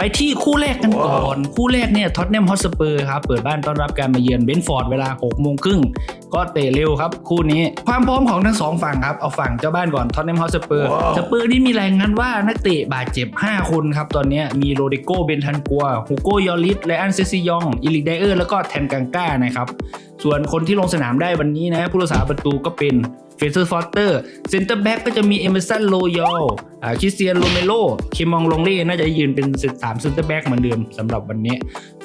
ไปที่คู่แรกกันก่อน คู่แรกเนี่ยท็อตแนมฮอตสเปอร์ครับ เปิดบ้านต้อนรับการมาเยือนเบนฟอร์ดเวลา6โมงครึ่งก็เตะเร็วครับ คู่นี้ความพร้อมของทั้งสองฝั่งครับ เอาฝั่งเจ้าบ้านก่อนท็อตแนมฮอตสเปอร์สเปอร์นี่มีรายงานว่านักเตะบาดเจ็บ 5 คนครับ ตอนเนี้ยมีโรดิโกเบนทันกัวฮูโกยอริสและอันเซซิยองอิลิกไดเออร์แล้วก็แทนกังก้านะครับส่วนคนที่ลงสนามได้วันนี้นะผู้รักษาประตูก็เป็น เฟเซอร์ฟอสเตอร์เซนเตอร์แบ็กก็จะมีเอเมอร์สันโลยอลอ่าคริสเตียนโรเมโลเคมองลงเล่น่าจะยืนเป็นสามเซนเตอร์แบ็กเหมือนเดิมสำหรับวันนี้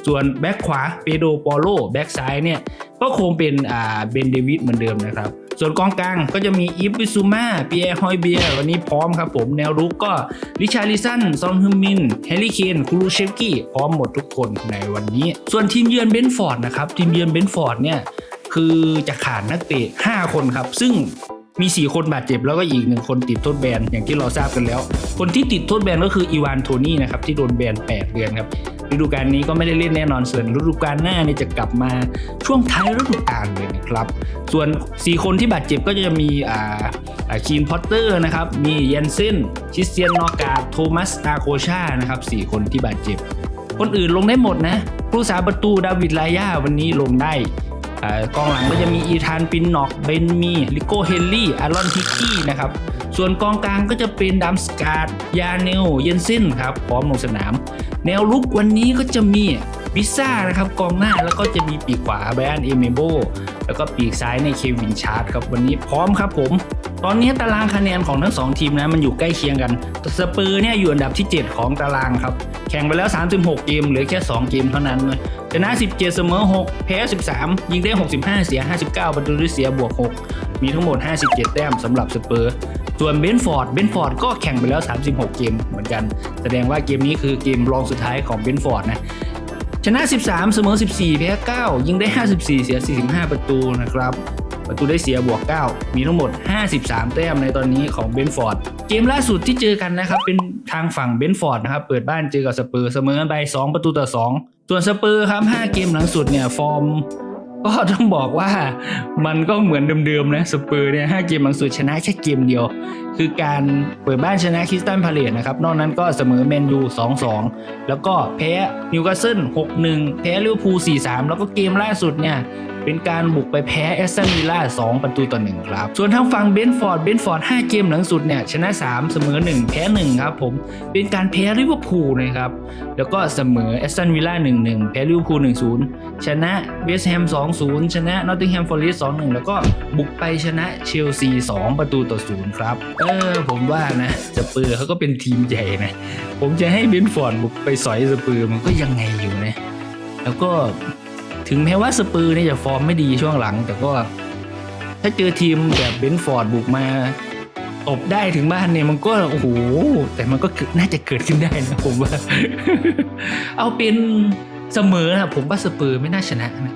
ส่วนแบ็กขวาเปโดปอโลแบ็กซ้ายเนี่ยก็คงเป็นอ่าเบนเดวิดเหมือนเดิมนะครับส่วนกองกลางก็จะมีอีฟวิซูมาเปียร์ฮอยเบียวันนี้พร้อมครับผมแนวรุกก็ริชาริสันซอนฮึมมินแฮร์รี่เคนคูรูเชฟกี้พร้อมหมดทุกคนในวันนี้ ส่วนทีมเยือนเบนฟอร์ดนะครับทีมเยือนเบนฟอร์ดเนี่ย คือจะขาดนักเตะ5 คนครับ ซึ่งมี 4 คนบาดเจ็บแล้วก็อีกหนึ่งคนติดโทษแบนอย่างที่เราทราบกันแล้ว คนที่ติดโทษแบนก็คืออีวานโทนี่นะครับที่โดนแบน8 เดือนครับฤดูกาลนี้ก็ไม่ได้เล่นแน่นอนส่วนฤดูกาลหน้านี่จะกลับมาช่วงท้ายฤดูกาลเลยนะครับ ส่วน 4 คนที่บาดเจ็บก็จะมีอ่าคีนพอตเตอร์นะครับมีเยนเซนชิสเซียนนอกาโทมัสอาโคชานะครับ4คนที่บาดเจ็บ คนอื่นลงได้หมดนะผู้รักษาประตูดาวิดลายาวันนี้ลงได้ กองหลังก็จะมีอีธานปินนอกเบนมีลิโกเฮนรี่อารอนทิกกี้นะครับส่วนกองกลางก็จะเป็นดัมสการ์ดยาเนลเยนซินครับพร้อมลงสนาม แนวลุกวันนี้ก็จะมีบิซ่านะครับกองหน้าแล้วก็จะมีปีกขวาแบรนด์เอเมโบแล้วก็ปีกซ้ายในเควินชาร์ดครับวันนี้พร้อมครับผม ตอนนี้ตารางคะแนนของทั้ง 2 ทีมนะมันอยู่ใกล้เคียงกัน สเปอร์เนี่ยอยู่อันดับที่ 7 ของตารางครับ แข่งไปแล้ว 36 เกมเหลือแค่ 2 เกมเท่านั้นเลยชนะ 17 เสมอ 6 แพ้ 13 ยิงได้ 65 เสีย 59 ประตูได้เสียบวก 6 มีทั้งหมด 57 แต้มสำหรับสเปอร์ ส่วนเบนฟอร์ด เบนฟอร์ดก็แข่งไปแล้ว 36 เกมเหมือนกัน แสดงว่าเกมนี้คือเกมรองสุดท้ายของเบนฟอร์ดนะชนะ 13 เสมอ 14 แพ้ 9 ยิงได้ 54 เสีย 45 ประตูนะครับ ประตูได้เสียบวก 9 มีทั้งหมด 53 แต้มในตอนนี้ของเบนฟอร์ด เกมล่าสุดที่เจอกันนะครับ เป็นทางฝั่งเบนฟอร์ดนะครับ เปิดบ้านเจอกับสเปอร์เสมอกันไป 2 ประตูต่อ 2 ส่วนสเปอร์ครับ 5 เกมหลังสุดเนี่ยฟอร์มก็ต้องบอกว่ามันก็เหมือนเดิมๆนะสเปอร์เนี่ยห้าเกมหลังสุดชนะแค่เกมเดียว คือการเปิดบ้านชนะคริสตันพาเลตนะครับ นอกนั้นก็เสมอแมนยู 2-2 แล้วก็แพ้นิวคาสเซิล 6-1 แพ้ลิเวอร์พูล 4-3 แล้วก็เกมล่าสุดเนี่ย เป็นการบุกไปแพ้แอสตันวิลล่า2ประตูต่อ1ครับ ส่วนทางฝั่งเบนฟอร์ดเบนฟอร์ด5เกมหลังสุดเนี่ยชนะ 3 เสมอ 1 แพ้ 1 ครับผม เป็นการแพ้ลิเวอร์พูลนะครับ แล้วก็เสมอแอสตันวิลล่า1-1 แพ้ลิเวอร์พูล1-0 ชนะเวสต์แฮม2-0 ชนะนอตติงแฮมฟอร์เรสต์2-1 แล้วก็บุกไปชนะเชลซี 2 ประตูต่อ0ครับ เออผมว่านะสเปอร์เขาก็เป็นทีมใหญ่นะ ผมจะให้เบนฟอร์ดบุกไปสอยสเปอร์มันก็ยังไงอยู่นะ แล้วก็ ถึงแม้ว่าสปอร์เนี่ยจะฟอร์มไม่ดีช่วงหลัง แต่ก็ ถ้าเจอทีมแบบเบนฟอร์ดบุกมาตบได้ถึงบ้านเนี่ยมันก็โอ้โหแต่มันก็เกิดน่าจะเกิดขึ้นได้นะผมว่า เอาเป็นเสมอนะผมว่าสเปอร์ไม่น่าชนะนะ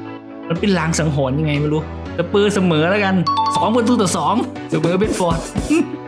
มันเป็นลางสังหรณ์ยังไงไม่รู้สเปอร์เสมอแล้วกันสองประตูต่อสองเสมอเบนฟอร์ด